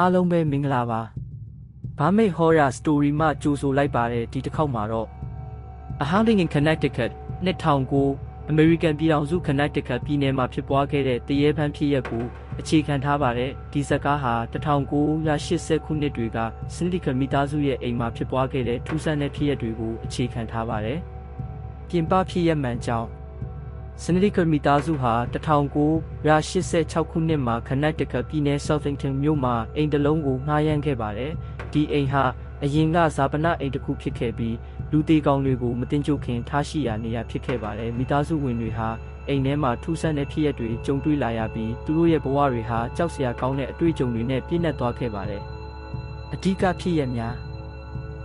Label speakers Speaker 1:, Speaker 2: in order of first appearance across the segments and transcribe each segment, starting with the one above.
Speaker 1: အားလုံးပဲမင်္ဂလာပါဘာမိတ် horror story မှကြိုဆိုလိုက်ပါတယ်ဒီတစ်ခေါက်မှာတော့ A Haunting in Connecticut 2009 American ပြည်ထောင်စု Connecticut ပြည်နယ်မှာဖြစ်ပွားခဲ့တဲ့တရေဖန်ဖြစ်ရပ်ကိုအခြေခံထားပါတယ်ဒီဇာတ်ကားဟာ1980ခုနှစ်တွေက Syndicate မိသားစုရဲ့အိမ်မှာဖြစ်ပွားခဲ့တဲ့ထူးဆန်းတဲ့ဖြစ်ရပ်တွေကိုအခြေခံထားပါတယ်ပြင်ပဖြစ်ရပ်မှန်ကြောင်း စနစ်ကမိသားစုဟာ1986ခုနှစ်မှာ Connecticut ပြည်နယ် Southington မြို့မှာအိမ်တစ်လုံးကိုငှားရမ်းခဲ့ပါတယ်။ဒီအိမ်ဟာအရင်ကဇာပနအိမ်တစ်ခုဖြစ်ခဲ့ပြီးလူသေးကောင်တွေကိုမတင်ကြုတ်ခင်ထားရှိရာနေရာဖြစ်ခဲ့ပါတယ်။မိသားစုဝင်တွေဟာအိမ်ထဲမှာထူးဆန်းတဲ့ဖြစ်ရပ်တွေကြုံတွေ့လာရပြီးသူတို့ရဲ့ဘဝတွေဟာကြောက်စရာကောင်းတဲ့အတွေ့အကြုံတွေနဲ့ပြည့်နှက်သွားခဲ့ပါတယ်။အဓိကဖြစ်ရပ်များ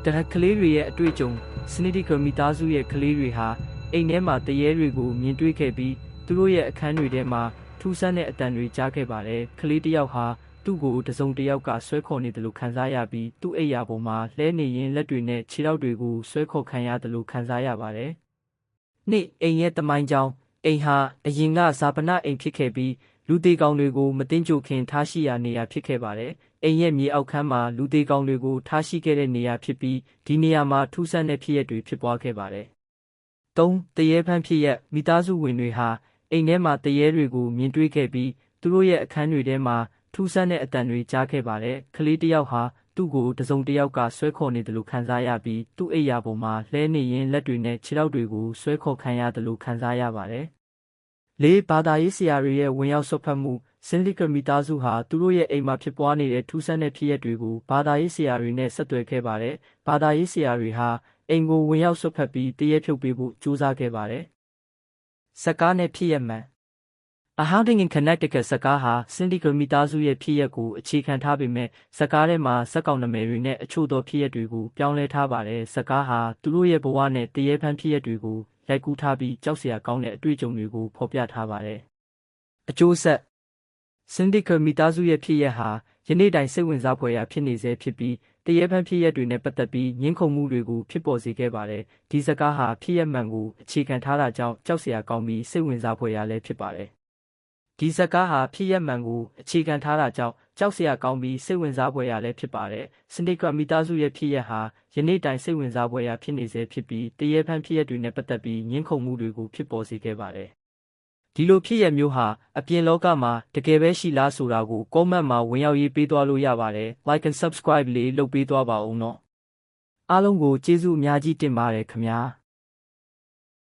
Speaker 1: တရက်ကလေးတွေရဲ့အတွေ့အကြုံစနစ်ကမိသားစုရဲ့ကလေးတွေဟာ အိမ်ထဲမှာတရေတွေကိုမြင်တွေ့ခဲ့ပြီးသူတို့ရဲ့အခန်းတွေထဲမှာထူးဆန်းတဲ့အတန်တွေကြားခဲ့ပါတယ်။ကလေးတစ်ယောက်ဟာသူ့ကိုတစုံတစ်ယောက်ကဆွဲခေါ်နေတယ်လို့ခံစားရပြီးသူ့အိယာပေါ်မှာလဲနေရင်လက်တွေနဲ့ခြေထောက်တွေကိုဆွဲခေါ်ခံရတယ်လို့ခံစားရပါတယ်။နေ့အိမ်ရဲ့တမိုင်းကြောင်းအိမ်ဟာအရင်ကဇာပနာအိမ်ဖြစ်ခဲ့ပြီးလူသေးကောင်တွေကိုမတင်ကြိုခင်ထားရှိရာနေရာဖြစ်ခဲ့ပါတယ်။အိမ်ရဲ့မြေအောက်ခန်းမှာလူသေးကောင်တွေကိုထားရှိခဲ့တဲ့နေရာဖြစ်ပြီးဒီနေရာမှာထူးဆန်းတဲ့ဖြစ်ရပ်တွေဖြစ်ပွားခဲ့ပါတယ်။ 3 တရေဖန်းဖြစ်ရက်မိသားစုဝင်တွေဟာအိမ်ထဲမှာတရေတွေကိုမြင်တွေ့ခဲ့ပြီးသူတို့ရဲ့အခန်းတွေထဲမှာထူးဆန်းတဲ့အတန်တွေကြားခဲ့ပါတယ်။ကလေးတစ်ယောက်ဟာသူ့ကိုတစုံတစ်ယောက်ကဆွဲခေါ်နေတယ်လို့ခံစားရပြီးသူ့အိယာပေါ်မှာလှဲနေရင်လက်တွေနဲ့ခြေထောက်တွေကိုဆွဲခေါ်ခံရတယ်လို့ခံစားရပါတယ်။လေးဘာသာရေးဆရာတွေရဲ့ဝင်ရောက်ဆွတ်ဖက်မှုစင်လီကမီသားစုဟာသူတို့ရဲ့အိမ်မှာဖြစ်ပွားနေတဲ့ထူးဆန်းတဲ့ဖြစ်ရပ်တွေကိုဘာသာရေးဆရာတွေနဲ့ဆက်သွယ်ခဲ့ပါတယ်။ဘာသာရေးဆရာတွေဟာ အိမ်ကိုဝင်ရောက်ဆွတ်ဖက်ပြီးတရေဖြုတ်ပေးဖို့ကြိုးစားခဲ့ပါတယ်။စကားနဲ့ဖြစ်ရမှန် A Haunting in Connecticut စကားဟာ Syndicate မိသားစုရဲ့ဖြစ်ရပ်ကိုအခြေခံထားပေမဲ့စကားထဲမှာစက်ကောင်နာမည်တွေနဲ့အချို့သောဖြစ်ရပ်တွေကိုပြောင်းလဲထားပါတယ်။စကားဟာသူတို့ရဲ့ဘဝနဲ့တရေဖန်ဖြစ်ရပ်တွေကိုရိုက်ကူးထားပြီးကြောက်စရာကောင်းတဲ့အတွေ့အကြုံတွေကိုဖော်ပြထားပါတယ်။အကျိုးဆက် Syndicate မိသားစုရဲ့ဖြစ်ရပ်ဟာ ယနေ့တိုင်စိတ်ဝင်စားဖွယ်ရာဖြစ်နေဆဲဖြစ်ပြီးတရေဖန်ဖြစ်ရပ်တွေနဲ့ပတ်သက်ပြီးငင်းခုန်မှုတွေကိုဖြစ်ပေါ်စေခဲ့ပါတယ်။ဒီစကားဟာဖြစ်ရပ်မှန်ကိုအခြေခံထားတာကြောင့်ကြောက်စရာကောင်းပြီးစိတ်ဝင်စားဖွယ်ရာလည်းဖြစ်ပါတယ်။ဒီစကားဟာဖြစ်ရပ်မှန်ကိုအခြေခံထားတာကြောင့်ကြောက်စရာကောင်းပြီးစိတ်ဝင်စားဖွယ်ရာလည်းဖြစ်ပါတယ်။စနစ်ကမိသားစုရဲ့ဖြစ်ရပ်ဟာယနေ့တိုင်စိတ်ဝင်စားဖွယ်ရာဖြစ်နေဆဲဖြစ်ပြီးတရေဖန်ဖြစ်ရပ်တွေနဲ့ပတ်သက်ပြီးငင်းခုန်မှုတွေကိုဖြစ်ပေါ်စေခဲ့ပါတယ်။ ဒီလိုဖြစ်ရမျိုးဟာအပြင်လောကမှာတကယ်ပဲရှိလားဆိုတာကို comment မှာဝင်ရောက်ရေးပေးသွားလို့ရပါတယ် like and subscribe လေးလုပ်ပေးသွားပါဦးနော်အားလုံးကိုကျေးဇူးအများကြီးတင်ပါတယ်ခင်ဗျာ